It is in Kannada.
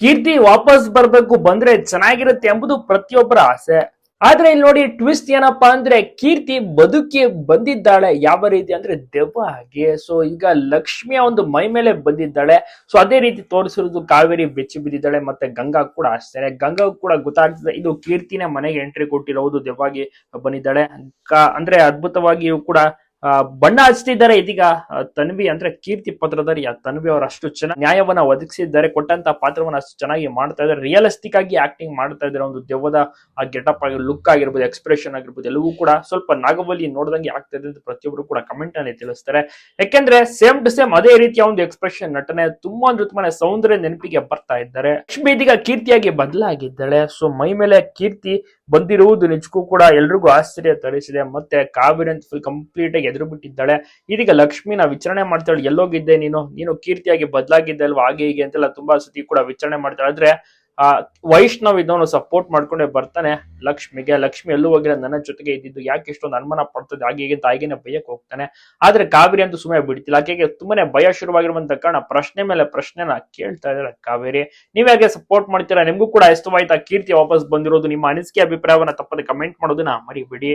ಕೀರ್ತಿ ವಾಪಸ್ ಬರ್ಬೇಕು ಬಂದ್ರೆ ಚೆನ್ನಾಗಿರುತ್ತೆ ಎಂಬುದು ಪ್ರತಿಯೊಬ್ಬರ ಆಸೆ. ಆದ್ರೆ ಇಲ್ಲಿ ನೋಡಿ ಟ್ವಿಸ್ಟ್ ಏನಪ್ಪಾ ಅಂದ್ರೆ ಕೀರ್ತಿ ಬದುಕಿ ಬಂದಿದ್ದಾಳೆ ಯಾವ ರೀತಿ ಅಂದ್ರೆ ದೆವ್ವ ಹಾಗೆ. ಸೊ ಈಗ ಲಕ್ಷ್ಮಿಯ ಒಂದು ಮೈ ಮೇಲೆ ಬಂದಿದ್ದಾಳೆ. ಸೊ ಅದೇ ರೀತಿ ತೋರಿಸಿರೋದು ಕಾವೇರಿ ಬೆಚ್ಚಿ ಬಿದ್ದಿದ್ದಾಳೆ ಮತ್ತೆ ಗಂಗಾ ಕೂಡ ಅಷ್ಟೇ. ಗಂಗಾ ಕೂಡ ಗೊತ್ತಾಗ್ತದೆ, ಇದು ಕೀರ್ತಿನೇ ಮನೆಗೆ ಎಂಟ್ರಿ ಕೊಟ್ಟಿರೋದು ದೆವ್ವಾಗಿ ಬಂದಿದ್ದಾಳೆ. ಅಂದ್ರೆ ಅದ್ಭುತವಾಗಿಯೂ ಕೂಡ ಬಣ್ಣ ಹಚ್ತಿದ್ದಾರೆ ಇದೀಗ ತನ್ವಿ ಅಂದ್ರೆ ಕೀರ್ತಿ ಪತ್ರಧಾರಿ ತನ್ವಿ ಅವರು ಅಷ್ಟು ಚೆನ್ನಾಗಿ ನ್ಯಾಯವನ್ನ ಒದಗಿಸಿದ್ದಾರೆ, ಕೊಟ್ಟಂತ ಪಾತ್ರವನ್ನ ಅಷ್ಟು ಚೆನ್ನಾಗಿ ಮಾಡ್ತಾ ಇದ್ದಾರೆ. ರಿಯಲಿಸ್ಟಿಕ್ ಆಗಿ ಆಕ್ಟಿಂಗ್ ಮಾಡ್ತಾ ಇದ್ದಾರೆ, ಒಂದು ದೆವ್ವದ ಆ ಗೆಟಪ್ ಆಗಿ ಲುಕ್ ಆಗಿರ್ಬೋದು ಎಕ್ಸ್ಪ್ರೆಷನ್ ಆಗಿರ್ಬೋದು, ಎಲ್ಲವೂ ಕೂಡ ಸ್ವಲ್ಪ ನಾಗವಲ್ಲಿ ನೋಡ್ದಂಗೆ ಆಗ್ತಾ ಇದೆ ಅಂತ ಪ್ರತಿಯೊಬ್ಬರು ಕೂಡ ಕಮೆಂಟ್ ಅಲ್ಲಿ ತಿಳಿಸ್ತಾರೆ. ಯಾಕೆಂದ್ರೆ ಸೇಮ್ ಟು ಸೇಮ್ ಅದೇ ರೀತಿಯ ಒಂದು ಎಕ್ಸ್ಪ್ರೆಷನ್ ನಟನೆ, ತುಂಬಾ ತುಂಬಾನೇ ಸೌಂದರ್ಯ ನೆನಪಿಗೆ ಬರ್ತಾ ಇದ್ದಾರೆ. ಲಕ್ಷ್ಮಿ ಇದೀಗ ಕೀರ್ತಿಯಾಗಿ ಬದಲಾಗಿದ್ದಾಳೆ. ಸೊ ಮೈ ಮೇಲೆ ಕೀರ್ತಿ ಬಂದಿರುವುದು ನಿಜಕ್ಕೂ ಕೂಡ ಎಲ್ರಿಗೂ ಆಶ್ಚರ್ಯ ತರಿಸಿದೆ. ಮತ್ತೆ ಕಾವೇರಿ ಅಂತ ಫುಲ್ ಕಂಪ್ಲೀಟ್ ಆಗಿ ಎದುರು ಬಿಟ್ಟಿದ್ದಾಳೆ ಇದೀಗ ಲಕ್ಷ್ಮಿನ ವಿಚಾರಣೆ ಮಾಡ್ತಾಳೆ. ಎಲ್ಲೋಗಿದ್ದೆ ನೀನು? ನೀನು ಕೀರ್ತಿಯಾಗಿ ಬದಲಾಗಿದ್ದೆ ಅಲ್ವಾ? ಹಾಗೆ ಹೀಗೆ ಅಂತೆಲ್ಲ ತುಂಬಾ ಸತಿ ಕೂಡ ವಿಚಾರಣೆ ಮಾಡ್ತಾಳೆ. ಆದ್ರೆ, ಆ, ವೈಷ್ಣವ್ ಇದನ್ನು ಸಪೋರ್ಟ್ ಮಾಡ್ಕೊಂಡೇ ಬರ್ತಾನೆ ಲಕ್ಷ್ಮಿಗೆ. ಲಕ್ಷ್ಮಿ ಎಲ್ಲೂ ಹೋಗಿರೋ ನನ್ನ ಜೊತೆಗೆ ಇದ್ದಿದ್ದು ಯಾಕೆ ಇಷ್ಟೊಂದು ಅನುಮಾನ ಪಡ್ತದೆ? ಹಾಗೆ ಹೀಗೆ ತಾಯಿಗೆನೆ ಭಯಕ್ಕೆ ಹೋಗ್ತಾನೆ. ಆದ್ರೆ ಕಾವೇರಿ ಅಂತೂ ಸುಮ್ಮನೆ ಬಿಡ್ತಿಲ್ಲ. ಆಕೆಗೆ ತುಂಬಾನೇ ಭಯ ಶುರುವಾಗಿರುವಂತ ಕಾರಣ ಪ್ರಶ್ನೆ ಮೇಲೆ ಪ್ರಶ್ನೆನ ಕೇಳ್ತಾ ಇದ್ದಾರೆ ಕಾವೇರಿ. ನೀವ್ ಯಾಕೆ ಸಪೋರ್ಟ್ ಮಾಡ್ತೀರಾ? ನಿಮ್ಗೂ ಕೂಡ ಇಷ್ಟವಾಯ್ತಾ ಕೀರ್ತಿ ವಾಪಸ್ ಬಂದಿರೋದು. ನಿಮ್ಮ ಅನಿಸಿಕೆ ಅಭಿಪ್ರಾಯವನ್ನ ತಪ್ಪದೆ ಕಮೆಂಟ್ ಮಾಡೋದನ್ನ ಮರಿಬೇಡಿ.